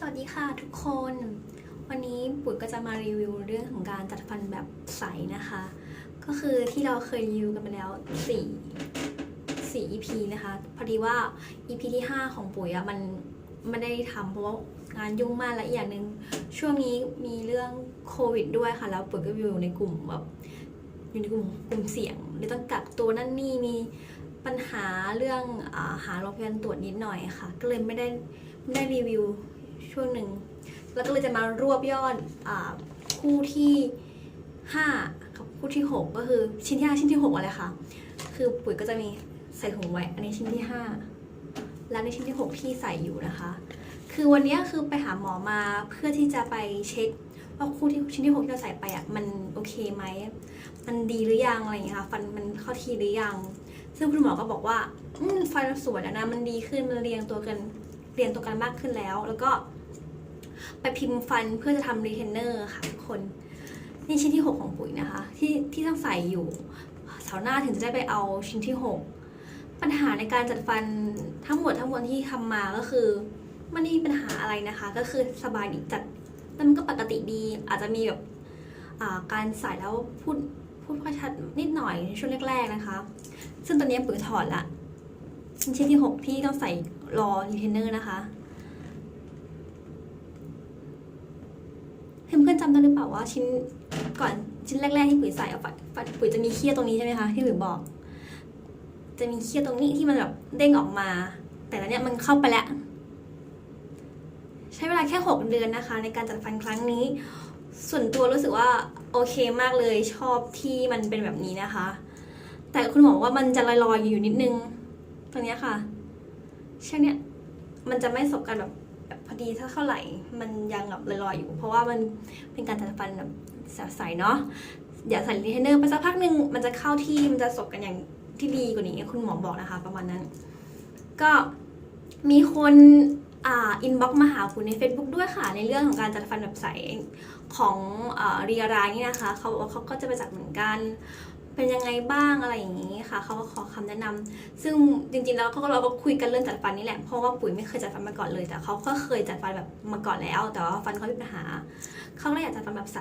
สวัสดีค่ะทุกคน วันนี้ปุ๋ยก็จะมารีวิวเรื่องของการจัดฟันแบบใสนะคะ ก็คือที่เราเคยรีวิวกันไปแล้ว4 4 EP นะคะ พอดีว่า EP ที่ 5 ของปุ๋ยอะมันไม่ได้ทำเพราะว่างานยุ่งมากและอีกอย่างหนึ่งช่วงนี้มีเรื่องโควิดด้วยค่ะ แล้วปุ๋ยก็อยู่ในกลุ่มแบบอยู่ในกลุ่มกลุ่มเสี่ยงเลยต้องกักตัวนั่นนี่มีปัญหาเรื่องอาหาโรงพยาบาลตรวจนิดหน่อยค่ะ ก็เลยไม่ได้ไม่ได้รีวิว ช่วงหนึ่ง แล้วก็เลยจะมารวบยอดอคู่ที่5กับคู่ที่ 6 ก็คือชิ้นที่5ชิ้นที่6อะไรคะคือปุ๋ยก็จะมีใส่ถุงไว้ อันนี้ชิ้นที่ 5 และในชิ้นที่ 6 ที่ใส่อยู่นะคะ คือวันนี้คือไปหาหมอมาเพื่อที่จะไปเช็คว่าคู่ที่ชิ้นที่6ที่เราใส่ไปอะมันโอเคไหม มันดีหรือยังอะไรอย่างเงี้ยค่ะฟันมันเข้าที่หรือยัง ซึ่งคุณหมอก็บอกว่า อืมฟันสวยแล้วนะมันดีขึ้นมันเรียงตัวกัน เรียงตัวกันมากขึ้นแล้ว แล้วก็ไปพิมพ์ฟันเพื่อจะทำรีเทนเนอร์ค่ะทุกคน นี่ชิ้นที่ 6 ของปุ๋ยนะคะ ที่ที่ต้องใส่อยู่เสาร์หน้าถึงจะได้ไปเอาชิ้นที่ 6 ปัญหาในการจัดฟันทั้งหมดทั้งมวลที่ทำมาก็คือมันไม่มีปัญหาอะไรนะคะ ก็คือสบายดีจัดแล้วมันก็ปกติดีอาจจะมีแบบการใส่แล้วพูดพูดค่อยชัดนิดหน่อยช่วงแรกๆนะคะ ซึ่งตอนนี้ปุ๋ยถอดละ ชิ้นที่6ที่ต้องใส่รอรีเทนเนอร์นะคะเพื่อนๆจำได้หรือเปล่าว่าชิ้นก่อนชิ้นแรก ๆ ที่ปุ๋ยใส่เอะฝันฝันปุ๋ยจะมีเขี้ยตรงนี้ใช่ไหมคะที่ปุ๋ยบอก จะมีเขี้ยตรงนี้ที่มันแบบเด้งออกมา แต่ละเนี้ยมันเข้าไปแล้ว ใช้เวลาแค่หกเดือนนะคะ ในการจัดฟันครั้งนี้ ส่วนตัวรู้สึกว่าโอเคมากเลยชอบที่มันเป็นแบบนี้นะคะ แต่คุณหมอว่ามันจะลอยๆอยู่นิดนึง ตรงนี้ค่ะเช่นเนี้ยมันจะไม่สบกันแบบแบบพอดีถ้าเท่าไหร่มันยังแบบลอยๆอยู่ เพราะว่ามันเป็นการจัดฟันแบบใสๆเนาะอย่าใส่รีเทนเนอร์ไปสักพักหนึ่งมันจะเข้าที่มันจะสบกันอย่างที่ดีกว่านี้คุณหมอบอกนะคะ ประมาณนั้น ก็มีคนอ่าอินบ็อกมาหาคุณใน Facebook ด้วยค่ะ ในเรื่องของการจัดฟันแบบใสของเรียรายนี่นะคะ เขาบอกว่าเขาก็จะไปจัดเหมือนกัน เป็นยังไงบ้างอะไรอย่างนี้ค่ะเขาก็ขอคำแนะนำซึ่งจริงๆแล้วเขาก็เราก็คุยกันเรื่องจัดฟันนี่แหละเพราะว่าปุ๋ยไม่เคยจัดฟันมาก่อนเลย แต่เขาก็เคยจัดฟันแบบมาก่อนแล้ว แต่ว่าฟันเขามีปัญหาเขาเลยอยากจัดฟันแบบใส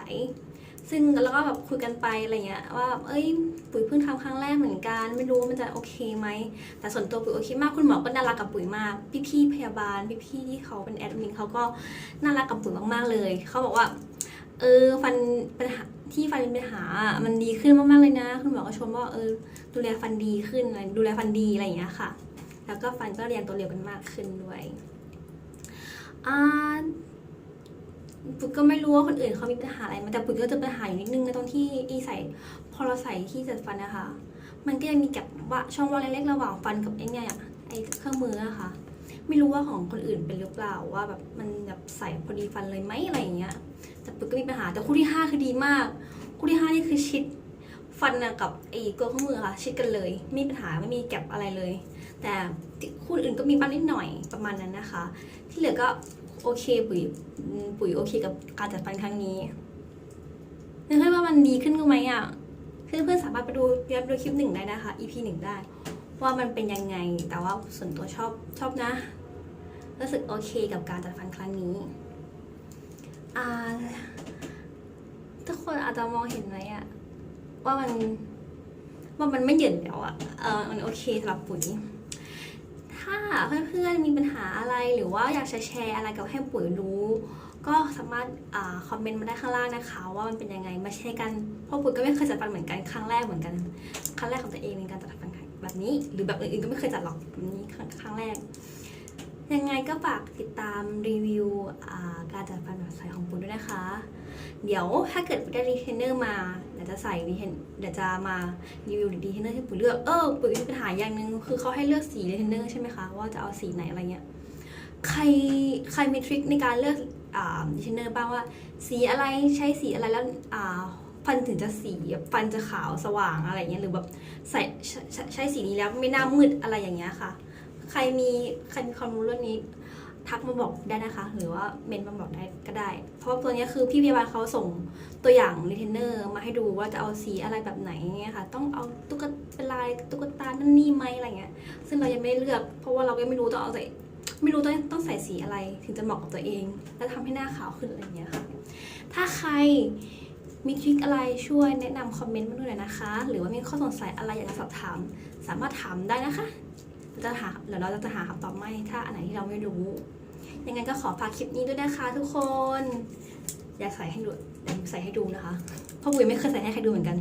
ซึ่งแล้วก็แบบคุยกันไปอะไรเงี้ยว่าเอ้ยปุ๋ยเพิ่งทำครั้งแรกเหมือนกัน ไม่รู้ว่ามันจะโอเคไหม แต่ส่วนตัวปุ๋ยโอเคมากคุณหมอก็น่ารักกับปุ๋ยมาก พี่ๆพยาบาล พี่ๆที่เขาเป็นแอดมินเขาก็น่ารักกับปุ๋ยมากๆเลย เขาบอกว่า เออฟันปัญหา ที่ฟันมีปัญหา มันดีขึ้นมากๆเลยนะ คุณหมอก็ชมว่าเออดูแลฟันดีขึ้นอะไรดูแลฟันดีอะไรอย่างเงี้ยค่ะ แล้วก็ฟันก็เรียงตัวเรียวกันมากขึ้นด้วยปุ๋ยก็ไม่รู้ว่าคนอื่นเขามีปัญหาอะไรมาแต่ปุ๋ยก็เจะปัญหาอยู่นิดนึงในตรงที่อีใส่พอเราใส่ที่จัดฟันนะคะ มันก็ยังมีแกับว่าช่องว่างเล็กๆระหว่างฟันกับไอ้เนี่ยไอ้เครื่องมืออะค่ะ ไม่รู้ว่าของคนอื่นเป็นหรือเปล่าว่าแบบมันแบบใส่พอดีฟันเลยไหมอะไรอย่างเงี้ยแต่ปุ๋ยก็มีปัญหาแต่คู่ที่ห้าคือดีมาก คู่ที่ห้านี่คือชิดฟันน่ะกับไอ้ตัวข้อมือค่ะ ชิดกันเลยไม่มีปัญหาไม่มีแก็บอะไรเลย แต่คู่อื่นก็มีบ้างนิดหน่อยประมาณนั้นนะคะ ที่เหลือก็โอเคปุ๋ยปุ๋ยโอเคกับการจัดฟันครั้งนี้นึกให้ว่ามันดีขึ้นก็ไหมอะเพื่อนๆสามารถไปดูย้อนดูคลิปหนึ่งได้นะคะ EP หนึ่งได้ ว่ามันเป็นยังไงแต่ว่าส่วนตัวชอบชอบนะ รู้สึกโอเคกับการจัดฟันครั้งนี้ทุกคนอาจจะมองเห็นไหมอะว่ามันว่ามันไม่เหยินแล้วอะเออมันโอเคสำหรับปุ๋ย ถ้าเพื่อนๆมีปัญหาอะไรหรือว่าอยากจะแชร์อะไรกับให้ปุ๋ยรู้ ก็สามารถอคอมเมนต์มาได้ข้างล่างนะคะ ว่ามันเป็นยังไงมาแชร์กันเพราะปุ๋ยก็ไม่เคยจัดฟันเหมือนกันครั้งแรกเหมือนกัน ครั้งแรกของตัวเองในการจัดฟันแบบนี้ หรือแบบอื่นๆก็ไม่เคยจัดหรอกแบบนี้ครั้งแรก ยังไงก็ฝากติดตามรีวิวาการจัดฟันแบบใสของปุ๋ยด้วยนะคะ เดี๋ยวถ้าเกิดปุ๋ยได้รีเทนเนอร์มาเดี๋ยวจะใส่รีเทนเดี๋ยวจะมารีวิวรีเทนเนอร์ที่ปุ๋ยเลือกเออปุ๋ยมีปัญหาอย่างหนึ่งคือเขาให้เลือกสีรีเทนเนอร์ใช่ไหมคะว่าจะเอาสีไหนอะไรเงี้ยใครใครมีทริคในการเลือกรีเทนเนอร์บ้างว่า สีอะไรใช้สีอะไรแล้วฟันถึงจะสีฟันจะขาวสว่างอะไรเงี้ยหรือแบบใส่ใช้สีนี้แล้วไม่น่ามืดอะไรอย่างเงี้ยค่ะ ใครมีใครมีความรู้เรื่องนี้ทักมาบอกได้นะคะ หรือว่าเมนต์มาบอกได้ก็ได้ เพราะตัวนี้คือพี่พยาบาลเขาส่งตัวอย่างรีเทนเนอร์มาให้ดูว่าจะเอาสีอะไรแบบไหนเงี้ยค่ะ ต้องเอาตุ๊กตาเป็นลายตุ๊กตานั่นนี่ไหมอะไรเงี้ย ซึ่งเรายังไม่เลือก เพราะว่าเราก็ไม่รู้ต้องเอาใส่ไม่รู้ต้องต้องใส่สีอะไร ถึงจะเหมาะกับตัวเอง และทำให้หน้าขาวขึ้นอะไรเงี้ยค่ะ ถ้าใครมีทริคอะไรช่วยแนะนำคอมเมนต์มาด้วยนะคะ หรือว่ามีข้อสงสัยอะไรอยากจะสอบถาม สามารถถามได้นะคะ จะหาเดี๋ยวเราจะหาคำตอบให้ถ้าอันไหนที่เราไม่รู้ ยังไงก็ขอฝากคลิปนี้ด้วยนะคะ ทุกคน อยากใส่ให้ดูใส่ให้ดูนะคะ เพราะบุ๋ยไม่เคยใส่ให้ใครดูเหมือนกัน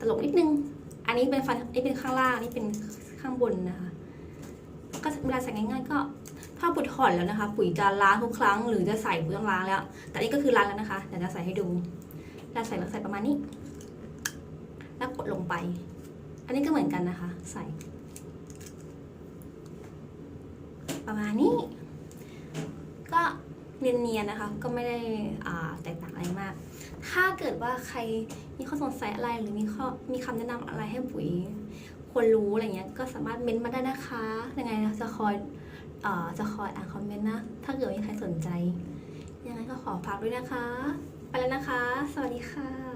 ตลกนิดนึง อันนี้เป็นฟันอันนี้เป็นข้างล่างอันนี้เป็นข้างบนนะคะ ก็เวลาใส่ง่ายๆก็ถ้าปุ๋ยถอดแล้วนะคะ ปุ๋ยจะล้างทุกครั้ง หรือจะใส่ปุ๋ยต้องล้างแล้ว แต่นี่ก็คือล้างแล้วนะคะเดี๋ยวจะใส่ให้ดูเวลาใส่เราใส่ประมาณนี้ แล้วกดลงไป อันนี้ก็เหมือนกันนะคะ ใส่ ประมาณนี้ ก็เนียนๆนะคะ ก็ไม่ได้แตกต่างอะไรมาก ถ้าเกิดว่าใครมีข้อสงสัยอะไรหรือมีข้อมีคำแนะนำอะไรให้ปุ๋ยควรรู้อะไรเงี้ย ก็สามารถเม้นต์มาได้นะคะยังไงนะจะคอยอ่อจะคอยอ่านคอมเมนต์นะ ถ้าเกิดมีใครสนใจ ยังไงก็ขอฝากด้วยนะคะ ไปแล้วนะคะ สวัสดีค่ะ